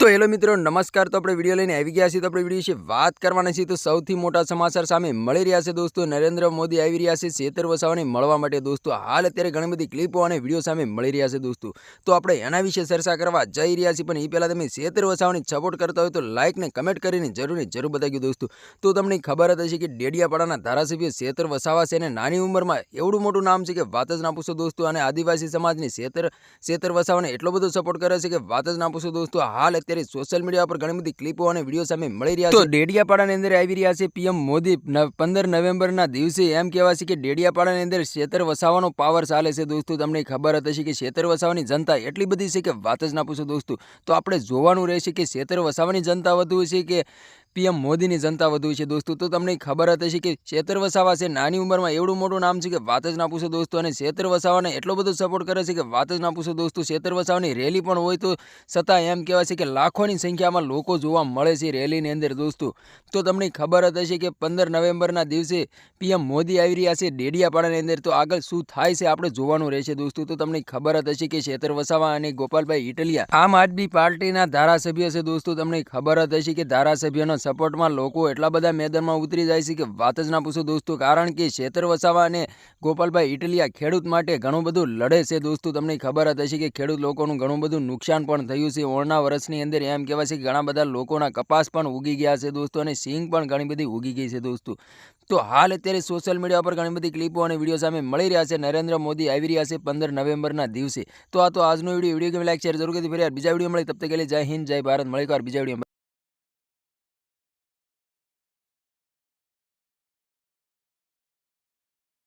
તો હેલો મિત્રો, નમસ્કાર. તો આપણે વીડિયો લઈને આવી ગયા છીએ. તો આપણે વીડિયો વિશે વાત કરવાના છીએ. તો સૌથી મોટા સમાચાર સામે મળી રહ્યા છે દોસ્તો. નરેન્દ્ર મોદી આવી રહ્યા છે શેતર વસાવાને મળવા માટે દોસ્તો. હાલ અત્યારે ઘણી બધી ક્લિપો અને વીડિયો સામે મળી રહ્યા છે દોસ્તો. તો આપણે એના વિશે ચર્ચા કરવા જઈ રહ્યા છીએ. પણ એ પહેલાં તમે શેતર વસાવાને સપોર્ટ કરતા હોય તો લાઇક ને કમેન્ટ કરીને જરૂર જરૂર બતાવી દોસ્તો. તો તમને ખબર હશે કે ડેડિયાપાડાના ધારાસભ્ય શેતર વસાવા છે અને નાની ઉંમરમાં એવડું મોટું નામ છે કે વાત જ ના પૂછો દોસ્તો. અને આદિવાસી સમાજની શેતર શેતર વસાવાને એટલો બધો સપોર્ટ કરે છે કે વાત જ ના પૂછો દોસ્તો. હાલ અત્યારે સોશિયલ મીડિયા પર ઘણી બધી ક્લિપો અને વીડિયો સામે મળી રહ્યા છે. તો ડેડિયાપાડાની અંદર આવી રહ્યા છે પીએમ મોદી. પંદર નવેમ્બરના દિવસે એમ કહેવાય છે કે ડેડિયાપાડાની અંદર શેતર વસાવાનો પાવર ચાલે છે દોસ્તો. તમને ખબર હતી હશે કે શેતર વસાવાની જનતા એટલી બધી છે કે વાત જ ના પૂછો દોસ્તો. તો આપણે જોવાનું રહેશે કે શેતર વસાવાની જનતા વધુ છે કે પીએમ મોદીની જનતા વધુ છે દોસ્તો. તો તમને ખબર જ હશે કે શેતર વસાવા છે. નાની ઉંમરમાં એવડું મોટું નામ છે કે વાત જ ના પૂછો દોસ્તો. અને શેતર વસાવાને એટલો બધો સપોર્ટ કરે છે કે વાત જ ના પૂછો દોસ્તો. શેતર વસાવાની રેલી પણ હોય તો છતાં એમ કહેવાય છે કે લાખોની સંખ્યામાં લોકો જોવા મળે છે રેલીની અંદર દોસ્તો. તો તમને ખબર જ હશે કે પંદર નવેમ્બરના દિવસે પીએમ મોદી આવી રહ્યા છે ડેડિયાપાડાની અંદર. તો આગળ શું થાય છે આપણે જોવાનું રહેશે દોસ્તો. તો તમને ખબર જ હશે કે શેતર વસાવા અને ગોપાલભાઈ ઇટલિયા આમ આદમી પાર્ટીના ધારાસભ્ય છે દોસ્તો. તમને ખબર જ હશે કે ધારાસભ્યના સપોર્ટમાં લોકો એટલા બધા મેદાનમાં ઉતરી જાય છે કે વાત જ ના પૂછો દોસ્તો. કારણ કે શેતર વસાવા અને ગોપાલભાઈ ઇટલિયા ખેડૂત માટે ઘણું બધું લડે છે દોસ્તો. તમને ખબર જ હશે કે ખેડૂત લોકોનું ઘણું બધું નુકસાન પણ થયું છે. ઓળના વર્ષની અંદર એમ કહેવાય છે કે ઘણા બધા લોકોના કપાસ પણ ઉગી ગયા છે દોસ્તો અને સિંગ પણ ઘણી બધી ઉગી ગઈ છે દોસ્તો. તો હાલ અત્યારે સોશિયલ મીડિયા પર ઘણી બધી ક્લિપો અને વીડિયો સામે મળી રહ્યા છે. નરેન્દ્ર મોદી આવી રહ્યા છે પંદર નવેમ્બરના દિવસે. તો આ તો આજનો વીડિયો. વીડિયો ગમે લાઈક શેર જરૂર કરી ફરી બીજા વીડિયો મળે તબ તક જય હિન્દ, જય ભારત. મળે એક વાર બીજા વીડિયો